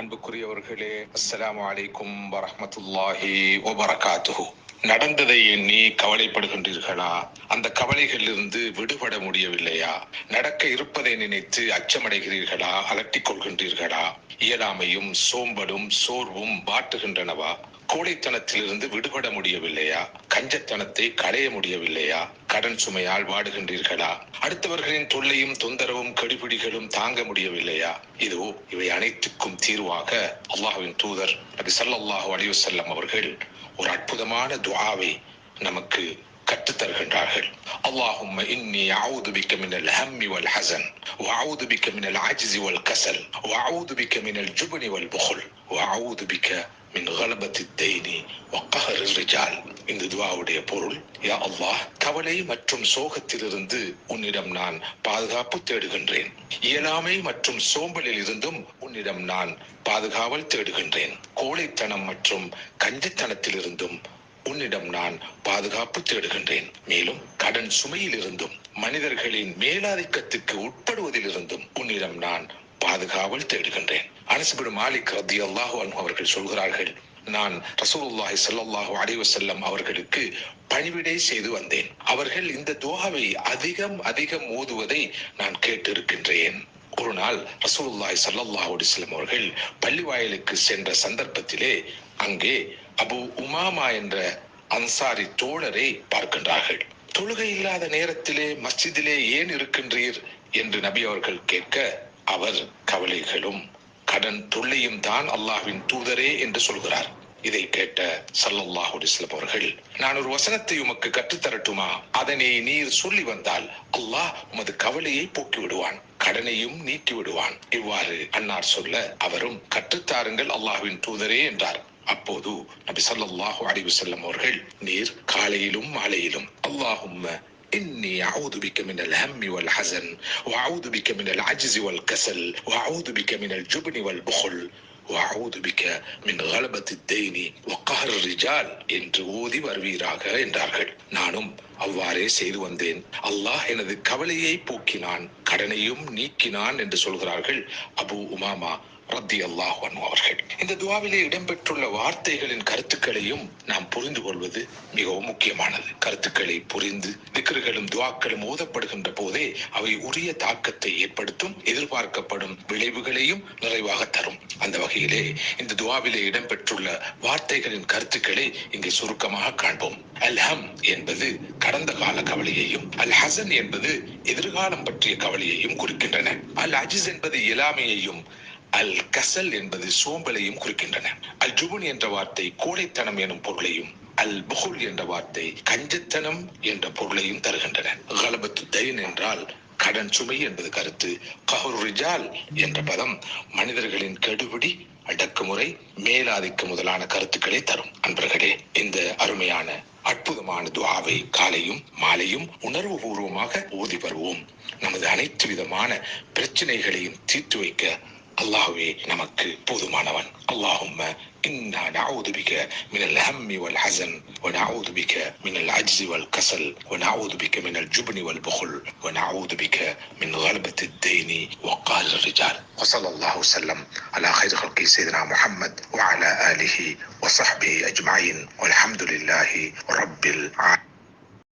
அன்புக்குரியவர்களே அஸ்லாம் அலைக்கும் வரமத்துல்லாஹி வபரகாத்துஹு. நடந்ததை எண்ணி கவலைப்படுகின்றீர்களா? அந்த கவலைகளிலிருந்து விடுபட முடியவில்லையா? நடக்க இருப்பதை நினைத்து அச்சமடைகிறீர்களா? அலட்டிக் கொள்கின்றீர்களா? இயலாமையும் சோம்பலும் சோர்வும் வாட்டுகின்றனவா? கோழைத்தனத்திலிருந்து விடுபட முடியவில்லையா கஞ்சத்தனத்தை களைய முடியவில்லையா கடன் சுமையால் வாடுகின்றீர்களா அடுத்தவர்களின் தொல்லையும் தொந்தரவும் கெடுபிடிகளும் தாங்க முடியவில்லையா இதோ இவை அனைத்துக்கும் தீர்வாக அல்லாஹ்வின் தூதர் நபி ஸல்லல்லாஹு அலைஹி வஸல்லம் அவர்கள் ஒரு அற்புதமான துஆவை நமக்கு கற்றுத் தருகின்றார்கள் اللهم إني أعوذ بك من الهم والحزن وأعوذ بك من العجز والكسل وأعوذ بك من الجبن والبخل وأعوذ بك மின் கலபத்தி தெய்னி ஒக்கஹரில் ரிஜால் இந்த துவாவுடைய பொருள் யா அல்லாஹ் கவலை மற்றும் சோகத்திலிருந்து உன்னிடம் நான் பாதுகாப்பு தேடுகின்றேன். இயலாமை மற்றும் சோம்பலில் இருந்தும் உன்னிடம் நான் பாதுகாவல் தேடுகின்றேன். கோழைத்தனம் மற்றும் கஞ்சத்தனத்திலிருந்தும் உன்னிடம் நான் பாதுகாப்பு தேடுகின்றேன். மேலும் கடன் சுமையிலிருந்தும் மனிதர்களின் மேலாதிக்கத்துக்கு உட்படுவதிலிருந்தும் உன்னிடம் நான் பாதுகாவல் தேடுகின்றேன். அனசுபின் மாலிக் ரத்தி அல்லாஹு அவர்கள் சொல்கிறார்கள் நான் ரசூலுல்லாஹி ஸல்லல்லாஹு அலைஹி வஸல்லம் அவர்களுக்கு பணிவிடை செய்து வந்தேன். அவர்கள் இந்த துவாவை அதிகம் அதிகம் ஓதுவதை நான் கேட்டிருக்கின்றேன். ஒரு நாள் ரசூலுல்லாய் ஸல்லல்லாஹு அலிஸ்லம் அவர்கள் பள்ளிவாயலுக்கு சென்ற சந்தர்ப்பத்திலே அங்கே அபு உமாமா என்ற அன்சாரி தோழரை பார்க்கின்றார்கள். தொழுகை இல்லாத நேரத்திலே மஸ்ஜிதிலே ஏன் இருக்கின்றீர்? என்று நபி அவர்கள் கேட்க அவர் கவலைகளும் கடன் தொல்லையும் தான் அல்லாஹ்வின் தூதரே என்று சொல்கிறார். இதை கேட்ட சல்லல்லாஹு அலிஸ்லம் அவர்கள் நான் ஒரு வசனத்தை உமக்கு கற்றுத்தரட்டுமா அதனை நீர் சொல்லி வந்தால் அல்லாஹ் உமது கவலையை போக்கி விடுவான் கடனையும் நீக்கி விடுவான் இவ்வாறு அன்னார் சொல்ல அவரும் கற்றுத்தாருங்கள் அல்லாஹ்வின் தூதரே என்றார். அப்போது நபி ஸல்லல்லாஹு அலிவசல்லம் அவர்கள் நீர் காலையிலும் மாலையிலும் அல்லாஹும்ம إني أعوذ بك من الهم والحزن وأعوذ بك من العجز والكسل وأعوذ بك من الجبن والبخل وأعوذ بك من غلبة الدين وقهر الرجال என்று ஓதி வருவீராக என்றார்கள் நானும் அவ்வாறே செய்து வந்தேன் அல்லாஹ் எனது கவலையை போக்கினான் கடனையும் நீக்கினான் என்று சொல்கிறார்கள் அபு உமாமா ரத்தி அல்லாஹ் அவர்கள். இந்த துவாவிலே இடம்பெற்றுள்ள வார்த்தைகளின் கருத்துக்களையும் நாம் புரிந்து கொள்வது மிகவும் முக்கியமானது. கருத்துக்களை புரிந்து திக்கர்களும் துவாக்களும் ஓதப்படுகின்ற போதே அவை உரிய தாக்கத்தை ஏற்படுத்தும் எதிர்பார்க்கப்படும் விளைவுகளையும் நிறைவாக தரும். அந்த வகையிலே இந்த துவாவிலே இடம்பெற்றுள்ள வார்த்தைகளின் கருத்துக்களை இங்கே சுருக்கமாக காண்போம். அல்ஹம் என்பது கடந்த கால கவலையையும் அல் ஹசன் என்பது எதிர்காலம் பற்றிய கவலையையும் குறிக்கின்றன. அல் அஜிஸ் என்பது இயலாமையையும் அல் கசல் என்பது சோம்பலையும் குறிக்கின்றன. அல் ஜுபுன் என்ற வார்த்தை கோடைத்தனம் எனும் பொருளையும் அல் புகுல் என்ற வார்த்தை கஞ்சத்தனம் என்ற பொருளையும் தருகின்றன. கலபத்து தைன் என்றால் கடன் சுமை என்பது கருத்து. கஹுரிஜால் என்ற பதம் மனிதர்களின் கெடுபிடி அடக்குமுறை மேலாதிக்க முதலான கருத்துக்களை தரும். அன்பர்களே இந்த அருமையான அற்புதமான துவாவை காலையும் மாலையும் உணர்வு பூர்வமாக ஓதி வருவோம். நமது அனைத்து விதமான பிரச்சனைகளையும் தீர்த்து வைக்க அல்லாஹ்வே நமக்கு போதுமானவன் அல்லாஹும்ம إنا نعوذ بك من الهم والحزن ونعوذ بك من العجز والكسل ونعوذ بك من الجبن والبخل ونعوذ بك من غلبة الدين وقال الرجال وصلى الله وسلم على خير خلق سيدنا محمد وعلى آله وصحبه أجمعين والحمد لله رب العالمين